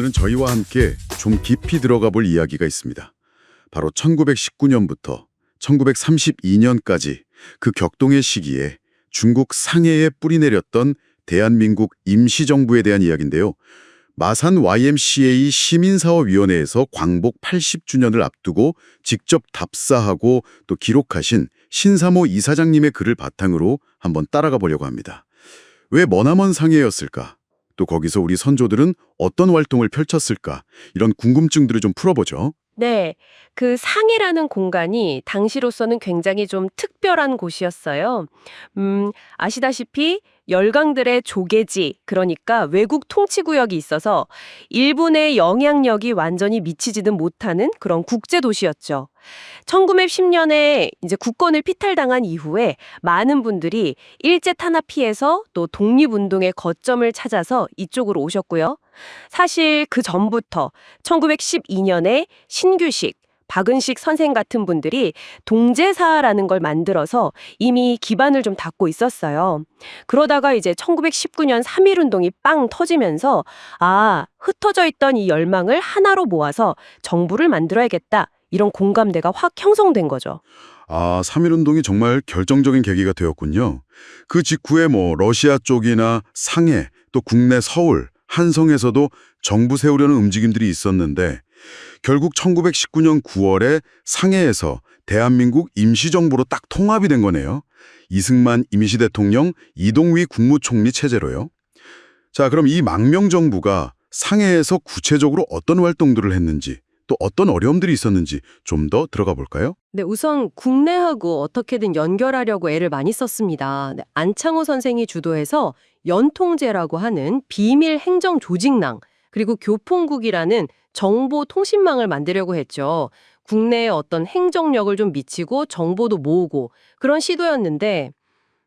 오늘은 저희와 함께 좀 깊이 들어가 볼 이야기가 있습니다. 바로 1919년부터 1932년까지 그 격동의 시기에 중국 상해에 뿌리 내렸던 대한민국 임시정부에 대한 이야기인데요. 마산 YMCA 시민사업위원회에서 광복 80주년을 앞두고 직접 답사하고 또 기록하신 신사모 이사장님의 글을 바탕으로 한번 따라가 보려고 합니다. 왜 머나먼 상해였을까? 또 거기서 우리 선조들은 어떤 활동을 펼쳤을까? 이런 궁금증들을 좀 풀어보죠. 네, 그 상해라는 공간이 당시로서는 굉장히 좀 특별한 곳이었어요. 음, 아시다시피 열강들의 조계지, 그러니까 외국 통치구역이 있어서 일본의 영향력이 완전히 미치지는 못하는 그런 국제 도시였죠. 1910년에 이제 국권을 피탈당한 이후에 많은 분들이 일제 탄압 피해서 또 독립운동의 거점을 찾아서 이쪽으로 오셨고요. 사실 그 전부터 1912년에 신규식, 박은식 선생 같은 분들이 동제사라는 걸 만들어서 이미 기반을 좀 닦고 있었어요. 그러다가 이제 1919년 3.1운동이 빵 터지면서 아, 흩어져 있던 이 열망을 하나로 모아서 정부를 만들어야겠다. 이런 공감대가 확 형성된 거죠. 아, 3.1운동이 정말 결정적인 계기가 되었군요. 그 직후에 뭐 러시아 쪽이나 상해, 또 국내 서울, 한성에서도 정부 세우려는 움직임들이 있었는데 결국 1919년 9월에 상해에서 대한민국 임시정부로 딱 통합이 된 거네요. 이승만 임시대통령, 이동휘 국무총리 체제로요. 자, 그럼 이 망명정부가 상해에서 구체적으로 어떤 활동들을 했는지 또 어떤 어려움들이 있었는지 좀 더 들어가 볼까요? 네, 우선 국내하고 어떻게든 연결하려고 애를 많이 썼습니다. 네, 안창호 선생이 주도해서 연통제라고 하는 비밀 행정 조직망, 그리고 교통국이라는 정보 통신망을 만들려고 했죠. 국내에 어떤 행정력을 좀 미치고 정보도 모으고 그런 시도였는데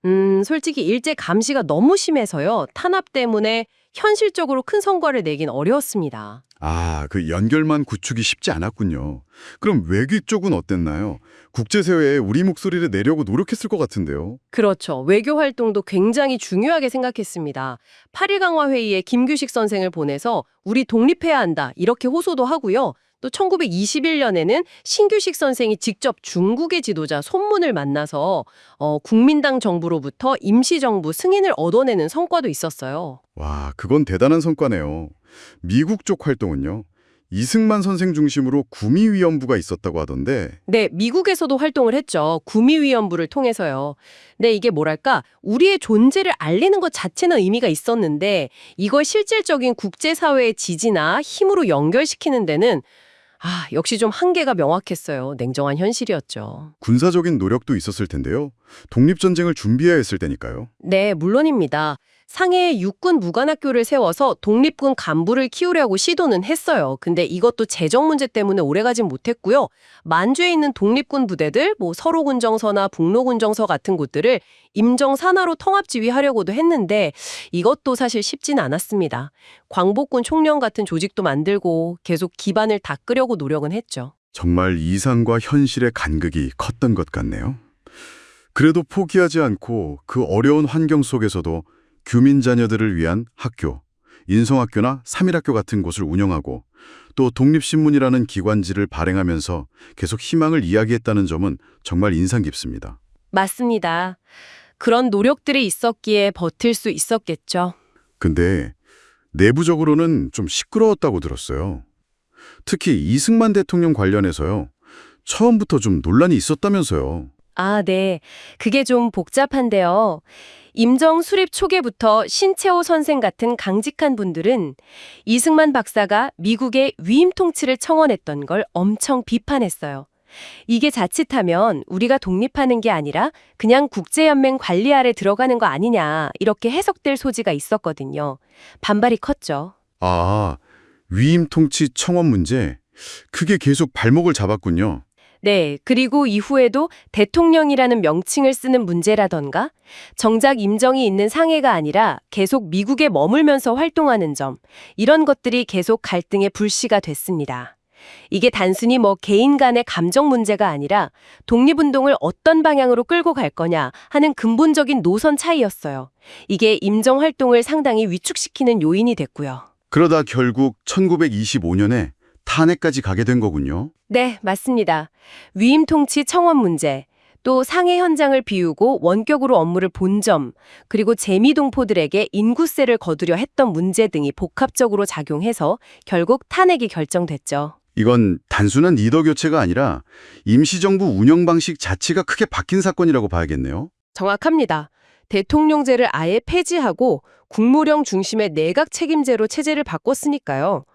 음, 솔직히 일제 감시가 너무 심해서요. 탄압 때문에 현실적으로 큰 성과를 내긴 어려웠습니다. 아, 그 연결만 구축이 쉽지 않았군요. 그럼 외교 쪽은 어땠나요? 국제사회에 우리 목소리를 내려고 노력했을 것 같은데요. 그렇죠. 외교 활동도 굉장히 중요하게 생각했습니다. 8.1 강화 회의에 김규식 선생을 보내서 우리 독립해야 한다 이렇게 호소도 하고요. 또 1921년에는 신규식 선생이 직접 중국의 지도자 손문을 만나서 어, 국민당 정부로부터 임시정부 승인을 얻어내는 성과도 있었어요. 와, 그건 대단한 성과네요. 미국 쪽 활동은요? 이승만 선생 중심으로 구미위원부가 있었다고 하던데 네, 미국에서도 활동을 했죠. 구미위원부를 통해서요. 네, 이게 뭐랄까, 우리의 존재를 알리는 것 자체는 의미가 있었는데, 이걸 실질적인 국제사회의 지지나 힘으로 연결시키는 데는, 아, 역시 좀 한계가 명확했어요. 냉정한 현실이었죠. 군사적인 노력도 있었을 텐데요. 독립전쟁을 준비해야 했을 때니까요. 네, 물론입니다. 상해에 육군 무관학교를 세워서 독립군 간부를 키우려고 시도는 했어요. 근데 이것도 재정 문제 때문에 오래가진 못했고요. 만주에 있는 독립군 부대들, 뭐 서로군정서나 북로군정서 같은 곳들을 임정 산하로 통합 지휘하려고도 했는데 이것도 사실 쉽진 않았습니다. 광복군 총련 같은 조직도 만들고 계속 기반을 닦으려고 노력은 했죠. 정말 이상과 현실의 간극이 컸던 것 같네요. 그래도 포기하지 않고 그 어려운 환경 속에서도 규민 자녀들을 위한 학교, 인성학교나 삼일학교 같은 곳을 운영하고 또 독립신문이라는 기관지를 발행하면서 계속 희망을 이야기했다는 점은 정말 인상 깊습니다. 맞습니다. 그런 노력들이 있었기에 버틸 수 있었겠죠. 근데 내부적으로는 좀 시끄러웠다고 들었어요. 특히 이승만 대통령 관련해서요. 처음부터 좀 논란이 있었다면서요. 아, 네. 그게 좀 복잡한데요. 임정 수립 초기부터 신채호 선생 같은 강직한 분들은 이승만 박사가 미국의 위임 통치를 청원했던 걸 엄청 비판했어요. 이게 자칫하면 우리가 독립하는 게 아니라 그냥 국제연맹 관리 아래 들어가는 거 아니냐 이렇게 해석될 소지가 있었거든요. 반발이 컸죠. 아, 위임 통치 청원 문제. 그게 계속 발목을 잡았군요. 네, 그리고 이후에도 대통령이라는 명칭을 쓰는 문제라던가 정작 임정이 있는 상해가 아니라 계속 미국에 머물면서 활동하는 점 이런 것들이 계속 갈등의 불씨가 됐습니다. 이게 단순히 뭐 개인 간의 감정 문제가 아니라 독립운동을 어떤 방향으로 끌고 갈 거냐 하는 근본적인 노선 차이였어요. 이게 임정 활동을 상당히 위축시키는 요인이 됐고요. 그러다 결국 1925년에 탄핵까지 가게 된 거군요. 네, 맞습니다. 위임 통치 청원 문제, 또 상해 현장을 비우고 원격으로 업무를 본 점, 그리고 재미동포들에게 인구세를 거두려 했던 문제 등이 복합적으로 작용해서 결국 탄핵이 결정됐죠. 이건 단순한 리더 교체가 아니라 임시정부 운영 방식 자체가 크게 바뀐 사건이라고 봐야겠네요. 정확합니다. 대통령제를 아예 폐지하고 국무령 중심의 내각 책임제로 체제를 바꿨으니까요.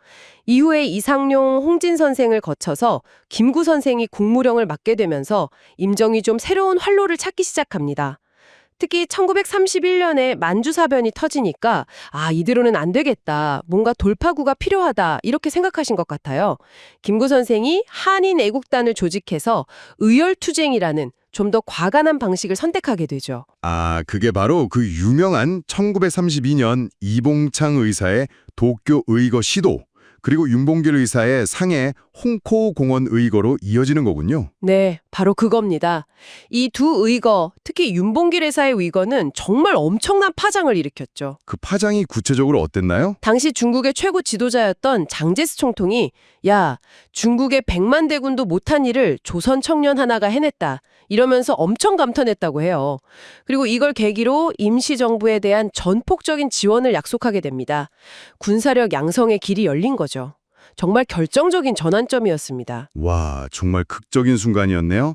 이후에 이상용, 홍진 선생을 거쳐서 김구 선생이 국무령을 맡게 되면서 임정이 좀 새로운 활로를 찾기 시작합니다. 특히 1931년에 만주사변이 터지니까 아 이대로는 안 되겠다. 뭔가 돌파구가 필요하다. 이렇게 생각하신 것 같아요. 김구 선생이 한인 애국단을 조직해서 의열투쟁이라는 좀 더 과감한 방식을 선택하게 되죠. 아, 그게 바로 그 유명한 1932년 이봉창 의사의 도쿄 의거 시도, 그리고 윤봉길 의사의 상해 홍코 공원 의거로 이어지는 거군요. 네, 바로 그겁니다. 이 두 의거, 특히 윤봉길 회사의 의거는 정말 엄청난 파장을 일으켰죠. 그 파장이 구체적으로 어땠나요? 당시 중국의 최고 지도자였던 장제스 총통이 야, 중국의 백만 대군도 못한 일을 조선 청년 하나가 해냈다. 이러면서 엄청 감탄했다고 해요. 그리고 이걸 계기로 임시정부에 대한 전폭적인 지원을 약속하게 됩니다. 군사력 양성의 길이 열린 거죠. 정말 결정적인 전환점이었습니다. 와, 정말 극적인 순간이었네요.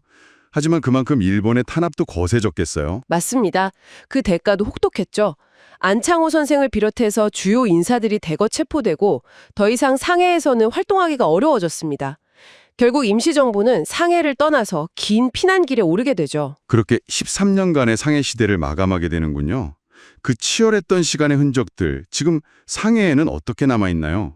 하지만 그만큼 일본의 탄압도 거세졌겠어요. 맞습니다. 그 대가도 혹독했죠. 안창호 선생을 비롯해서 주요 인사들이 대거 체포되고 더 이상 상해에서는 활동하기가 어려워졌습니다. 결국 임시정부는 상해를 떠나서 긴 피난길에 오르게 되죠. 그렇게 13년간의 상해 시대를 마감하게 되는군요. 그 치열했던 시간의 흔적들, 지금 상해에는 어떻게 남아있나요?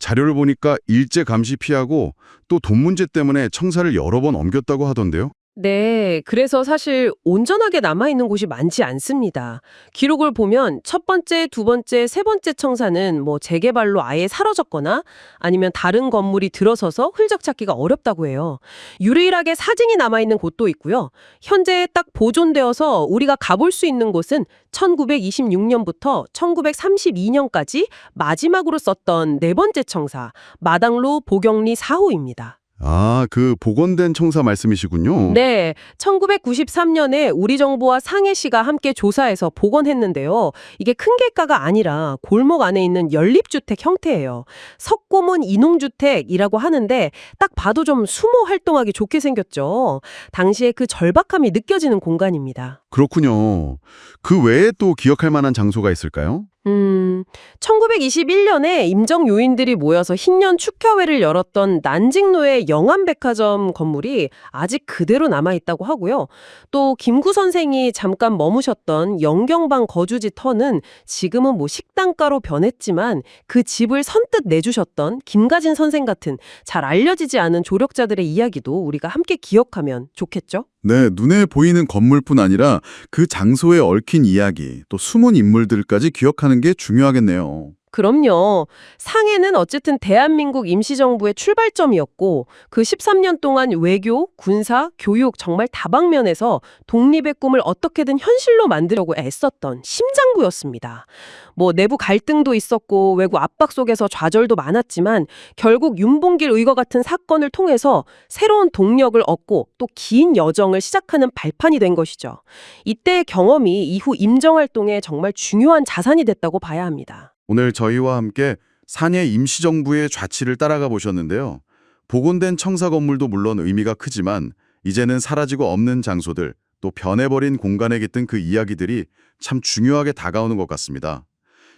자료를 보니까 일제 감시 피하고 또 돈 문제 때문에 청사를 여러 번 옮겼다고 하던데요. 네, 그래서 사실 온전하게 남아있는 곳이 많지 않습니다. 기록을 보면 첫 번째, 두 번째, 세 번째 청사는 뭐 재개발로 아예 사라졌거나 아니면 다른 건물이 들어서서 흔적 찾기가 어렵다고 해요. 유일하게 사진이 남아있는 곳도 있고요. 현재 딱 보존되어서 우리가 가볼 수 있는 곳은 1926년부터 1932년까지 마지막으로 썼던 네 번째 청사, 마당로 보경리 4호입니다. 아, 그 복원된 청사 말씀이시군요. 네, 1993년에 우리 정부와 상해시가 함께 조사해서 복원했는데요. 이게 큰 객가가 아니라 골목 안에 있는 연립주택 형태예요. 석고문 인홍주택이라고 하는데 딱 봐도 좀 수모 활동하기 좋게 생겼죠. 당시에 그 절박함이 느껴지는 공간입니다. 그렇군요. 그 외에 또 기억할 만한 장소가 있을까요? 음, 1921년에 임정 요인들이 모여서 흰년 축하회를 열었던 난직로의 영암백화점 건물이 아직 그대로 남아있다고 하고요. 또 김구 선생이 잠깐 머무셨던 영경방 거주지 터는 지금은 뭐 식당가로 변했지만 그 집을 선뜻 내주셨던 김가진 선생 같은 잘 알려지지 않은 조력자들의 이야기도 우리가 함께 기억하면 좋겠죠? 네, 눈에 보이는 건물뿐 아니라 그 장소에 얽힌 이야기, 또 숨은 인물들까지 기억하는 게 중요하겠네요. 그럼요. 상해는 어쨌든 대한민국 임시정부의 출발점이었고 그 13년 동안 외교, 군사, 교육 정말 다방면에서 독립의 꿈을 어떻게든 현실로 만들려고 애썼던 심장부였습니다. 뭐 내부 갈등도 있었고 외부 압박 속에서 좌절도 많았지만 결국 윤봉길 의거 같은 사건을 통해서 새로운 동력을 얻고 또 긴 여정을 시작하는 발판이 된 것이죠. 이때의 경험이 이후 임정활동에 정말 중요한 자산이 됐다고 봐야 합니다. 오늘 저희와 함께 산해 임시정부의 좌치를 따라가 보셨는데요. 복원된 청사 건물도 물론 의미가 크지만 이제는 사라지고 없는 장소들, 또 변해버린 공간에 깃든 그 이야기들이 참 중요하게 다가오는 것 같습니다.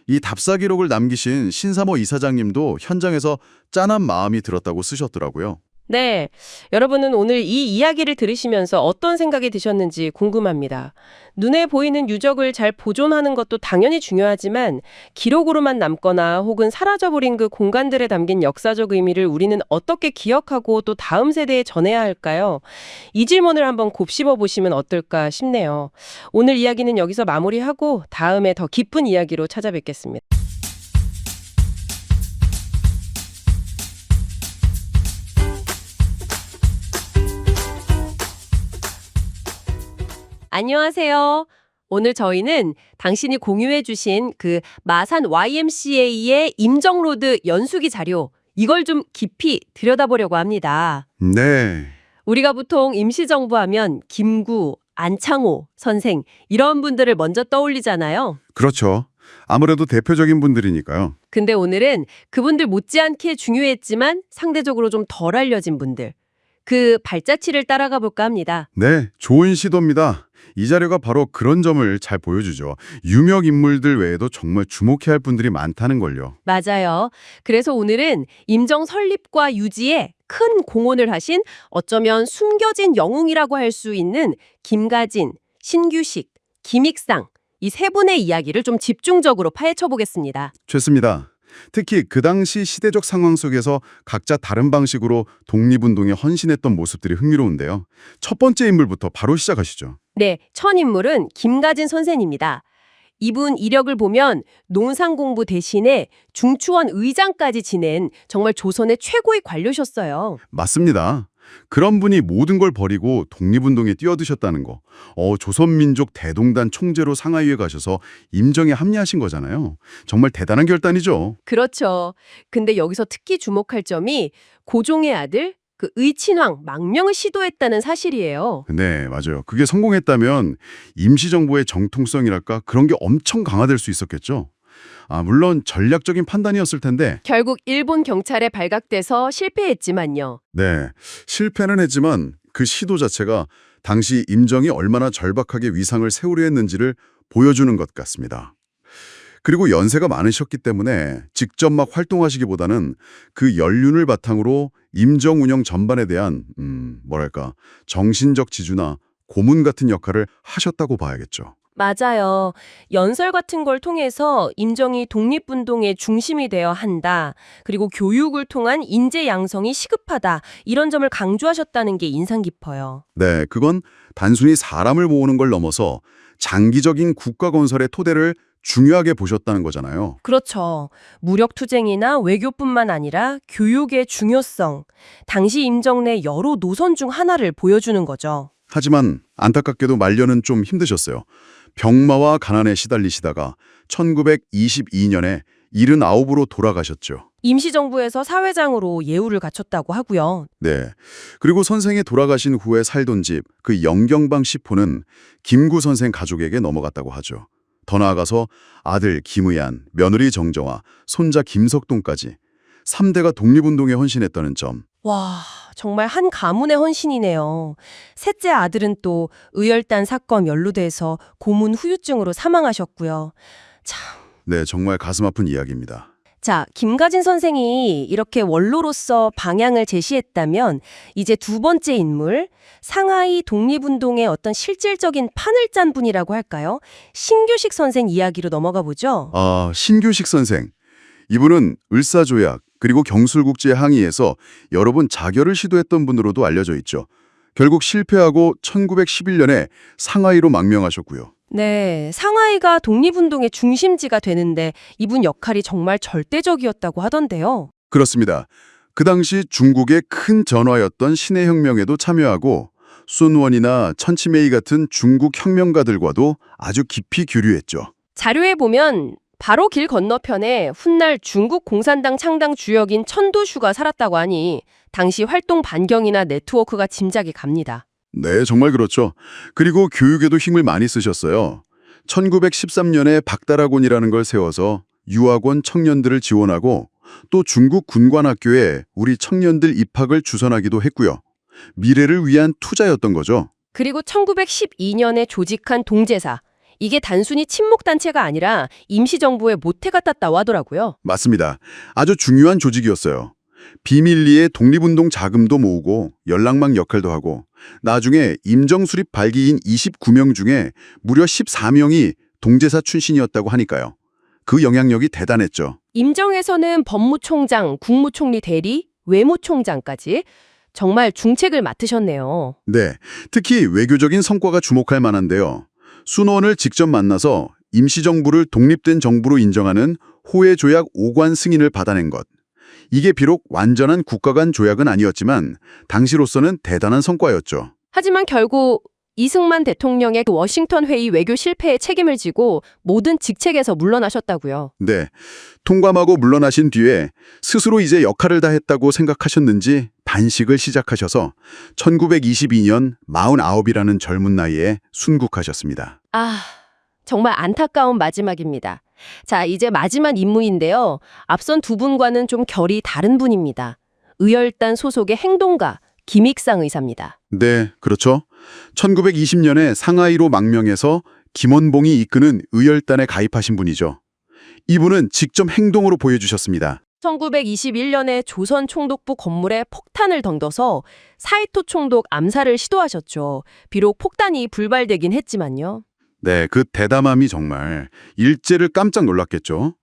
이 답사 기록을 남기신 신사모 이사장님도 현장에서 짠한 마음이 들었다고 쓰셨더라고요. 네. 여러분은 오늘 이 이야기를 들으시면서 어떤 생각이 드셨는지 궁금합니다. 눈에 보이는 유적을 잘 보존하는 것도 당연히 중요하지만 기록으로만 남거나 혹은 사라져버린 그 공간들에 담긴 역사적 의미를 우리는 어떻게 기억하고 또 다음 세대에 전해야 할까요? 이 질문을 한번 곱씹어 보시면 어떨까 싶네요. 오늘 이야기는 여기서 마무리하고 다음에 더 깊은 이야기로 찾아뵙겠습니다. 안녕하세요. 오늘 저희는 당신이 공유해 주신 그 마산 YMCA의 임정로드 연수기 자료 이걸 좀 깊이 들여다보려고 합니다. 네. 우리가 보통 임시정부 하면 김구, 안창호 선생 이런 분들을 먼저 떠올리잖아요. 그렇죠. 아무래도 대표적인 분들이니까요. 근데 오늘은 그분들 못지않게 중요했지만 상대적으로 좀 덜 알려진 분들 그 발자취를 따라가 볼까 합니다. 네, 좋은 시도입니다. 이 자료가 바로 그런 점을 잘 보여주죠. 유명 인물들 외에도 정말 주목해야 할 분들이 많다는 걸요. 맞아요. 그래서 오늘은 임정 설립과 유지에 큰 공헌을 하신 어쩌면 숨겨진 영웅이라고 할 수 있는 김가진, 신규식, 김익상 이 세 분의 이야기를 좀 집중적으로 파헤쳐 보겠습니다. 좋습니다. 특히 그 당시 시대적 상황 속에서 각자 다른 방식으로 독립운동에 헌신했던 모습들이 흥미로운데요. 첫 번째 인물부터 바로 시작하시죠. 네, 첫 인물은 김가진 선생입니다. 이분 이력을 보면 농상 공부 대신에 중추원 의장까지 지낸 정말 조선의 최고의 관료셨어요. 맞습니다. 그런 분이 모든 걸 버리고 독립운동에 뛰어드셨다는 거. 어, 조선민족 대동단 총재로 상하이에 가셔서 임정에 합류하신 거잖아요. 정말 대단한 결단이죠. 그렇죠. 근데 여기서 특히 주목할 점이 고종의 아들 그 의친왕 망명을 시도했다는 사실이에요. 네, 맞아요. 그게 성공했다면 임시정부의 정통성이랄까 그런 게 엄청 강화될 수 있었겠죠. 아, 물론 전략적인 판단이었을 텐데 결국 일본 경찰에 발각돼서 실패했지만요. 네, 실패는 했지만 그 시도 자체가 당시 임정이 얼마나 절박하게 위상을 세우려 했는지를 보여주는 것 같습니다. 그리고 연세가 많으셨기 때문에 직접 막 활동하시기보다는 그 연륜을 바탕으로 임정 운영 전반에 대한 음, 뭐랄까 정신적 지주나 고문 같은 역할을 하셨다고 봐야겠죠. 맞아요. 연설 같은 걸 통해서 임정이 독립운동의 중심이 되어 한다. 그리고 교육을 통한 인재 양성이 시급하다. 이런 점을 강조하셨다는 게 인상 깊어요. 네, 그건 단순히 사람을 모으는 걸 넘어서 장기적인 국가 건설의 토대를 중요하게 보셨다는 거잖아요. 그렇죠. 무력 투쟁이나 외교뿐만 아니라 교육의 중요성, 당시 임정 내 여러 노선 중 하나를 보여주는 거죠. 하지만 안타깝게도 말년은 좀 힘드셨어요. 병마와 가난에 시달리시다가 1922년에 79으로 돌아가셨죠. 임시정부에서 사회장으로 예우를 갖췄다고 하고요. 네. 그리고 선생이 돌아가신 후에 살던 집, 그 영경방 시포는 김구 선생 가족에게 넘어갔다고 하죠. 더 나아가서 아들 김의안, 며느리 정정화, 손자 김석동까지 3대가 독립운동에 헌신했다는 점. 와, 정말 한 가문의 헌신이네요. 셋째 아들은 또 의열단 사건 연루돼서 고문 후유증으로 사망하셨고요. 참. 네, 정말 가슴 아픈 이야기입니다. 자, 김가진 선생이 이렇게 원로로서 방향을 제시했다면 이제 두 번째 인물, 상하이 독립운동의 어떤 실질적인 판을 짠 분이라고 할까요? 신규식 선생 이야기로 넘어가 보죠. 아, 신규식 선생. 이분은 을사조약 그리고 경술국제 항의에서 여러 번 자결을 시도했던 분으로도 알려져 있죠. 결국 실패하고 1911년에 상하이로 망명하셨고요. 네, 상하이가 독립운동의 중심지가 되는데 이분 역할이 정말 절대적이었다고 하던데요. 그렇습니다. 그 당시 중국의 큰 전화였던 신의 혁명에도 참여하고 순원이나 천치메이 같은 중국 혁명가들과도 아주 깊이 교류했죠. 자료에 보면 바로 길 건너편에 훗날 중국 공산당 창당 주역인 천도슈가 살았다고 하니 당시 활동 반경이나 네트워크가 짐작이 갑니다. 네, 정말 그렇죠. 그리고 교육에도 힘을 많이 쓰셨어요. 1913년에 박다라곤이라는 걸 세워서 유학원 청년들을 지원하고 또 중국 군관학교에 우리 청년들 입학을 주선하기도 했고요. 미래를 위한 투자였던 거죠. 그리고 1912년에 조직한 동제사. 이게 단순히 친목단체가 아니라 임시정부의 모태 같았다고 하더라고요. 맞습니다. 아주 중요한 조직이었어요. 비밀리에 독립운동 자금도 모으고 연락망 역할도 하고 나중에 임정 수립 발기인 29명 중에 무려 14명이 동제사 출신이었다고 하니까요. 그 영향력이 대단했죠. 임정에서는 법무총장, 국무총리 대리, 외무총장까지 정말 중책을 맡으셨네요. 네, 특히 외교적인 성과가 주목할 만한데요. 순원을 직접 만나서 임시정부를 독립된 정부로 인정하는 호해 조약 5관 승인을 받아낸 것. 이게 비록 완전한 국가 간 조약은 아니었지만 당시로서는 대단한 성과였죠. 하지만 결국 이승만 대통령의 그 워싱턴 회의 외교 실패에 책임을 지고 모든 직책에서 물러나셨다고요. 네. 통감하고 물러나신 뒤에 스스로 이제 역할을 다 했다고 생각하셨는지 단식을 시작하셔서 1922년 49이라는 젊은 나이에 순국하셨습니다. 아, 정말 안타까운 마지막입니다. 자, 이제 마지막 임무인데요. 앞선 두 분과는 좀 결이 다른 분입니다. 의열단 소속의 행동가 김익상 의사입니다. 네, 그렇죠. 1920년에 상하이로 망명해서 김원봉이 이끄는 의열단에 가입하신 분이죠. 이분은 직접 행동으로 보여주셨습니다. 1921년에 조선 총독부 건물에 폭탄을 던져서 사이토 총독 암살을 시도하셨죠. 비록 폭탄이 불발되긴 했지만요. 네, 그 대담함이 정말 일제를 깜짝 놀랐겠죠.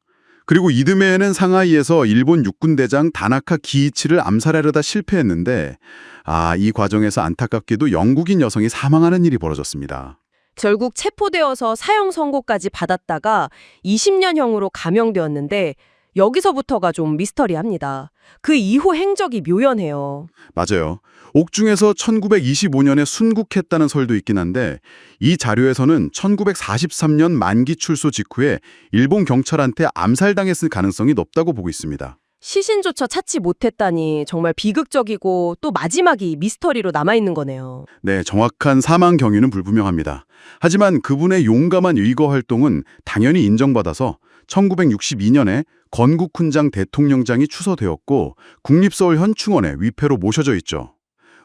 그리고 이듬해에는 상하이에서 일본 육군대장 다나카 기이치를 암살하려다 실패했는데 아, 이 과정에서 안타깝게도 영국인 여성이 사망하는 일이 벌어졌습니다. 결국 체포되어서 사형 선고까지 받았다가 20년형으로 감형되었는데 여기서부터가 좀 미스터리합니다. 그 이후 행적이 묘연해요. 맞아요. 옥중에서 1925년에 순국했다는 설도 있긴 한데 이 자료에서는 1943년 만기 출소 직후에 일본 경찰한테 암살당했을 가능성이 높다고 보고 있습니다. 시신조차 찾지 못했다니 정말 비극적이고 또 마지막이 미스터리로 남아있는 거네요. 네, 정확한 사망 경위는 불분명합니다. 하지만 그분의 용감한 의거 활동은 당연히 인정받아서 1962년에 건국훈장 대통령장이 추서되었고 국립서울 현충원에 위패로 모셔져 있죠.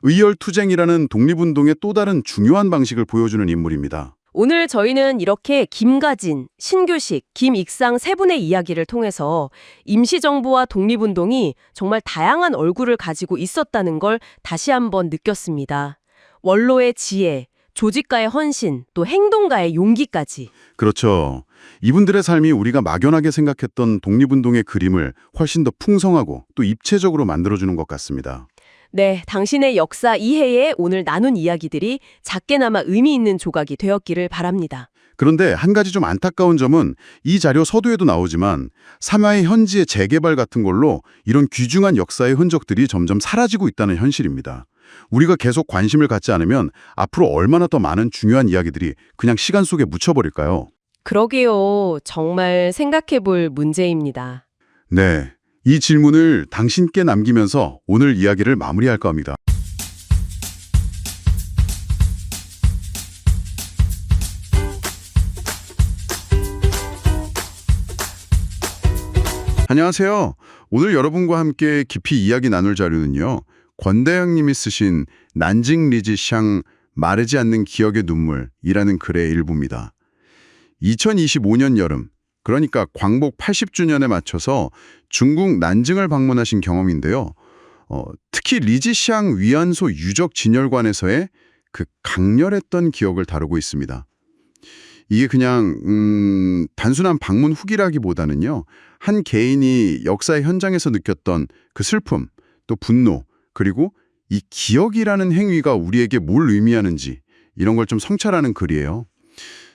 의열투쟁이라는 독립운동의 또 다른 중요한 방식을 보여주는 인물입니다. 오늘 저희는 이렇게 김가진, 신규식, 김익상 세 분의 이야기를 통해서 임시정부와 독립운동이 정말 다양한 얼굴을 가지고 있었다는 걸 다시 한번 느꼈습니다. 원로의 지혜, 조직가의 헌신, 또 행동가의 용기까지. 그렇죠. 이분들의 삶이 우리가 막연하게 생각했던 독립운동의 그림을 훨씬 더 풍성하고 또 입체적으로 만들어주는 것 같습니다. 네, 당신의 역사 이해에 오늘 나눈 이야기들이 작게나마 의미 있는 조각이 되었기를 바랍니다. 그런데 한 가지 좀 안타까운 점은 이 자료 서두에도 나오지만 삼하의 현지의 재개발 같은 걸로 이런 귀중한 역사의 흔적들이 점점 사라지고 있다는 현실입니다. 우리가 계속 관심을 갖지 않으면 앞으로 얼마나 더 많은 중요한 이야기들이 그냥 시간 속에 묻혀버릴까요? 그러게요. 정말 생각해 볼 문제입니다. 네. 이 질문을 당신께 남기면서 오늘 이야기를 마무리할까 합니다. 안녕하세요. 오늘 여러분과 함께 깊이 이야기 나눌 자료는요. 권대영 님이 쓰신 난징 리지샹 마르지 않는 기억의 눈물이라는 글의 일부입니다. 2025년 여름, 그러니까 광복 80주년에 맞춰서 중국 난징을 방문하신 경험인데요. 어, 특히 리지샹 위안소 유적 진열관에서의 그 강렬했던 기억을 다루고 있습니다. 이게 그냥 음, 단순한 방문 후기라기보다는요. 한 개인이 역사의 현장에서 느꼈던 그 슬픔, 또 분노, 그리고 이 기억이라는 행위가 우리에게 뭘 의미하는지 이런 걸 좀 성찰하는 글이에요.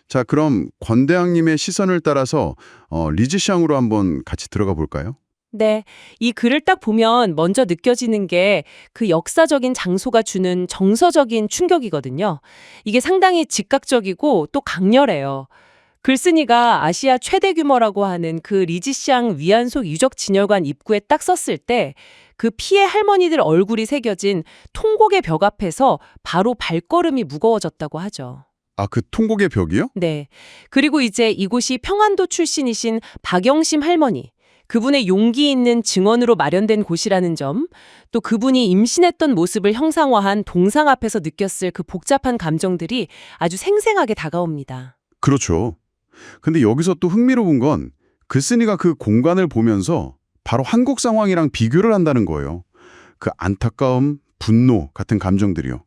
자, 그럼 권대항님의 시선을 따라서 어, 리지샹으로 한번 같이 들어가 볼까요? 네, 이 글을 딱 보면 먼저 느껴지는 게 그 역사적인 장소가 주는 정서적인 충격이거든요. 이게 상당히 즉각적이고 또 강렬해요. 글쓴이가 아시아 최대 규모라고 하는 그 리지샹 위안소 유적 진열관 입구에 딱 섰을 때 그 피해 할머니들 얼굴이 새겨진 통곡의 벽 앞에서 바로 발걸음이 무거워졌다고 하죠. 아, 그 통곡의 벽이요? 네. 그리고 이제 이곳이 평안도 출신이신 박영심 할머니. 그분의 용기 있는 증언으로 마련된 곳이라는 점, 또 그분이 임신했던 모습을 형상화한 동상 앞에서 느꼈을 그 복잡한 감정들이 아주 생생하게 다가옵니다. 그렇죠. 근데 여기서 또 흥미로운 건 글쓴이가 그 공간을 보면서 바로 한국 상황이랑 비교를 한다는 거예요. 그 안타까움, 분노 같은 감정들이요.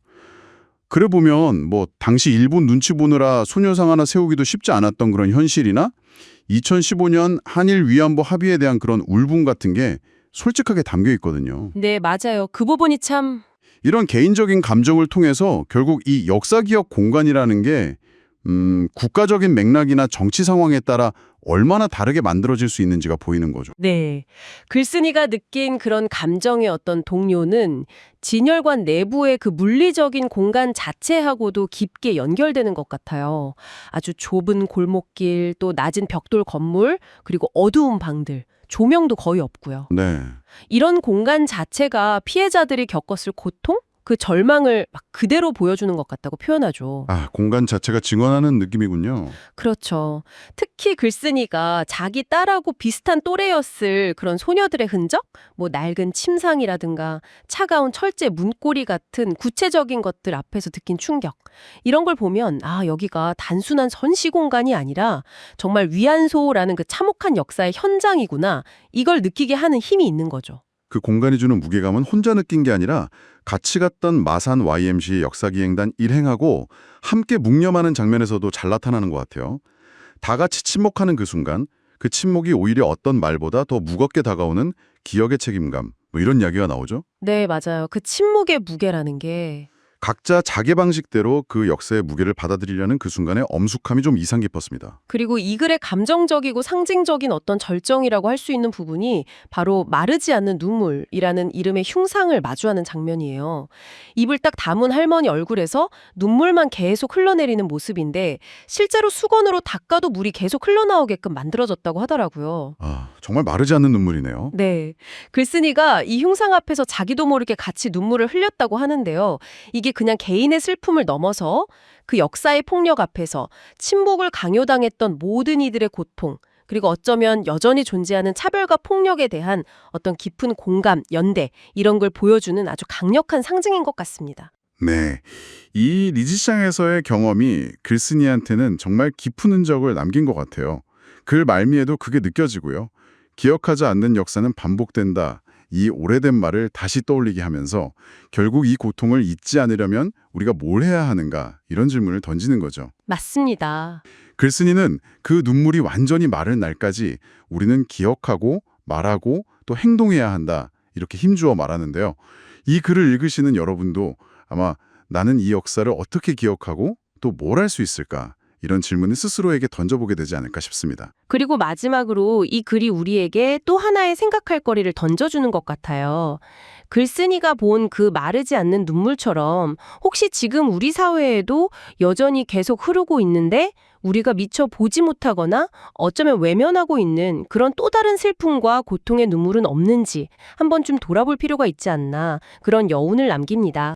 그래 보면 뭐 당시 일본 눈치 보느라 소녀상 하나 세우기도 쉽지 않았던 그런 현실이나 2015년 한일 위안부 합의에 대한 그런 울분 같은 게 솔직하게 담겨 있거든요. 네, 맞아요. 그 부분이 참 이런 개인적인 감정을 통해서 결국 이 역사 기억 공간이라는 게 음, 국가적인 맥락이나 정치 상황에 따라 얼마나 다르게 만들어질 수 있는지가 보이는 거죠. 네. 글쓴이가 느낀 그런 감정의 어떤 동료는 진열관 내부의 그 물리적인 공간 자체하고도 깊게 연결되는 것 같아요. 아주 좁은 골목길, 또 낮은 벽돌 건물, 그리고 어두운 방들, 조명도 거의 없고요. 네. 이런 공간 자체가 피해자들이 겪었을 고통? 그 절망을 막 그대로 보여주는 것 같다고 표현하죠. 아, 공간 자체가 증언하는 느낌이군요. 그렇죠. 특히 글쓴이가 자기 딸하고 비슷한 또래였을 그런 소녀들의 흔적? 뭐 낡은 침상이라든가 차가운 철제 문고리 같은 구체적인 것들 앞에서 느낀 충격. 이런 걸 보면 아, 여기가 단순한 선시 공간이 아니라 정말 위안소라는 그 참혹한 역사의 현장이구나. 이걸 느끼게 하는 힘이 있는 거죠. 그 공간이 주는 무게감은 혼자 느낀 게 아니라 같이 갔던 마산 YMC 역사기행단 일행하고 함께 묵념하는 장면에서도 잘 나타나는 것 같아요. 다 같이 침묵하는 그 순간, 그 침묵이 오히려 어떤 말보다 더 무겁게 다가오는 기억의 책임감, 뭐 이런 이야기가 나오죠. 네, 맞아요. 그 침묵의 무게라는 게 각자 자기 방식대로 그 역사의 무게를 받아들이려는 그 순간의 엄숙함이 좀 이상 깊었습니다. 그리고 이 글의 감정적이고 상징적인 어떤 절정이라고 할 수 있는 부분이 바로 마르지 않는 눈물이라는 이름의 흉상을 마주하는 장면이에요. 입을 딱 다문 할머니 얼굴에서 눈물만 계속 흘러내리는 모습인데 실제로 수건으로 닦아도 물이 계속 흘러나오게끔 만들어졌다고 하더라고요. 아, 정말 마르지 않는 눈물이네요. 네. 글쓴이가 이 흉상 앞에서 자기도 모르게 같이 눈물을 흘렸다고 하는데요. 이게 그냥 개인의 슬픔을 넘어서 그 역사의 폭력 앞에서 침묵을 강요당했던 모든 이들의 고통, 그리고 어쩌면 여전히 존재하는 차별과 폭력에 대한 어떤 깊은 공감, 연대, 이런 걸 보여주는 아주 강력한 상징인 것 같습니다. 네. 이 리지샹에서의 경험이 글쓴이한테는 정말 깊은 흔적을 남긴 것 같아요. 글 말미에도 그게 느껴지고요. 기억하지 않는 역사는 반복된다. 이 오래된 말을 다시 떠올리게 하면서 결국 이 고통을 잊지 않으려면 우리가 뭘 해야 하는가 이런 질문을 던지는 거죠. 맞습니다. 글쓴이는 그 눈물이 완전히 마른 날까지 우리는 기억하고 말하고 또 행동해야 한다. 이렇게 힘주어 말하는데요. 이 글을 읽으시는 여러분도 아마 나는 이 역사를 어떻게 기억하고 또 뭘 할 수 있을까? 이런 질문을 스스로에게 던져보게 되지 않을까 싶습니다. 그리고 마지막으로 이 글이 우리에게 또 하나의 생각할 거리를 던져주는 것 같아요. 글쓴이가 본 그 마르지 않는 눈물처럼 혹시 지금 우리 사회에도 여전히 계속 흐르고 있는데 우리가 미처 보지 못하거나 어쩌면 외면하고 있는 그런 또 다른 슬픔과 고통의 눈물은 없는지 한번 좀 돌아볼 필요가 있지 않나 그런 여운을 남깁니다.